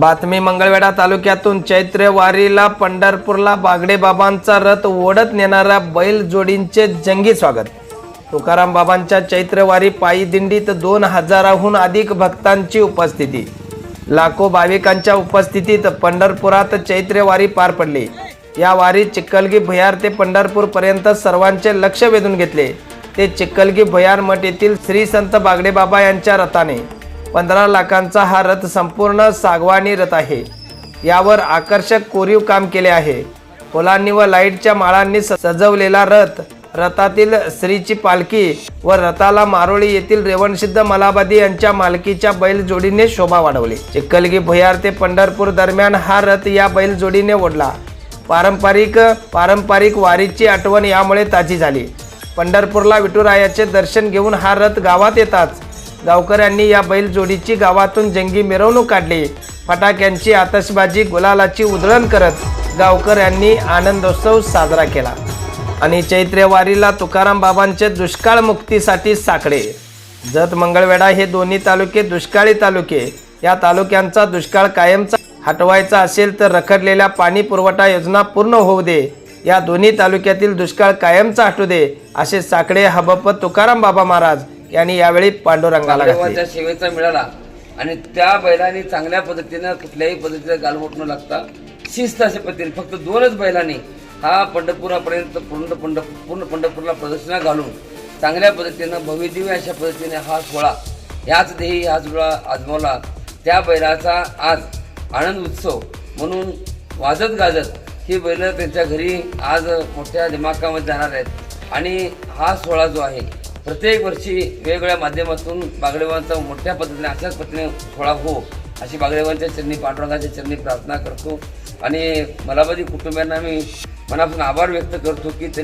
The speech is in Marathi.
बातमी मंगळवेढा तालुक्यातून चैत्र वारीला पंढरपूरला बागडे बाबांचा रथ ओढत नेणाऱ्या बैल जोडींचे जंगी स्वागत. तुकाराम बाबांच्या चैत्रवारी पायी दिंडीत दोन हजाराहून अधिक भक्तांची उपस्थिती. लाखो भाविकांच्या उपस्थितीत पंढरपुरात चैत्रवारी पार पडली. या वारीत चिक्कलगी भुयार ते पंढरपूरपर्यंत सर्वांचे लक्ष वेधून घेतले. ते चिक्कलगी भुयार मठ येथील श्री संत बागडे बाबा यांच्या रथाने. पंधरा लाखांचा हा रथ संपूर्ण सागवानी रथ आहे. यावर आकर्षक कोरीव काम केले आहे. फुलांनी व लाईटच्या माळांनी सजवलेला रथ रथातील श्रीची पालखी व रथाला मारोळी येथील रेवणसिद्ध मलाबादी यांच्या मालकीच्या बैल जोडीने शोभा वाढवली. चिक्कलगी भुयार ते पंढरपूर दरम्यान हा रथ या बैल जोडीने ओढला. पारंपरिक पारंपरिक वारीची आठवण यामुळे ताजी झाली. पंढरपूरला विठुरायाचे दर्शन घेऊन हा रथ गावात येताच गावकऱ्यांनी या बैल जोडीची गावातून जंगी मिरवणूक काढली. फटाक्यांची आतषबाजी गुलालाची उधळण करत गावकऱ्यांनी आनंदोत्सव साजरा केला. आणि चैत्रवारीला तुकाराम बाबांचे दुष्काळ मुक्तीसाठी साकडे. जत मंगळवेढा हे दोन्ही तालुके दुष्काळी तालुके. या तालुक्यांचा दुष्काळ कायमचा हटवायचा असेल तर रखडलेल्या पाणी पुरवठा योजना पूर्ण होऊ दे. या दोन्ही तालुक्यातील दुष्काळ कायमचा हटू दे असे साकडे हबप तुकाराम बाबा महाराज यांनी यावेळी पांडुरंगाला देवाच्या सेवेचा मिळाला आणि त्या बैलांनी चांगल्या पद्धतीनं कुठल्याही पद्धतीनं गालबोट न लागता शिस्त अशा पद्धतीने फक्त दोनच बैलांनी हा पंढरपुरापर्यंत पूर्ण पंढ पूर्ण पंढरपूरला प्रदर्शना घालून चांगल्या पद्धतीनं भव्यदिव्य अशा पद्धतीने हा सोहळा याच देही हा सोहळा आजमावला. त्या बैलाचा आज आनंद उत्सव म्हणून वाजत गाजत ही बैल त्यांच्या घरी आज मोठ्या दिमाकामध्ये जाणार आहेत. आणि हा सोहळा जो आहे प्रत्येक वर्षी वेगवेगळ्या माध्यमातून बागडेवांचा मोठ्या पद्धतीने अशाच पद्धतीने सोहळा हो अशी बागडेवांच्या चरणी पांडुरंगाच्या चरणी प्रार्थना करतो. आणि मलाबादी कुटुंबियांना मी मनापासून आभार व्यक्त करतो की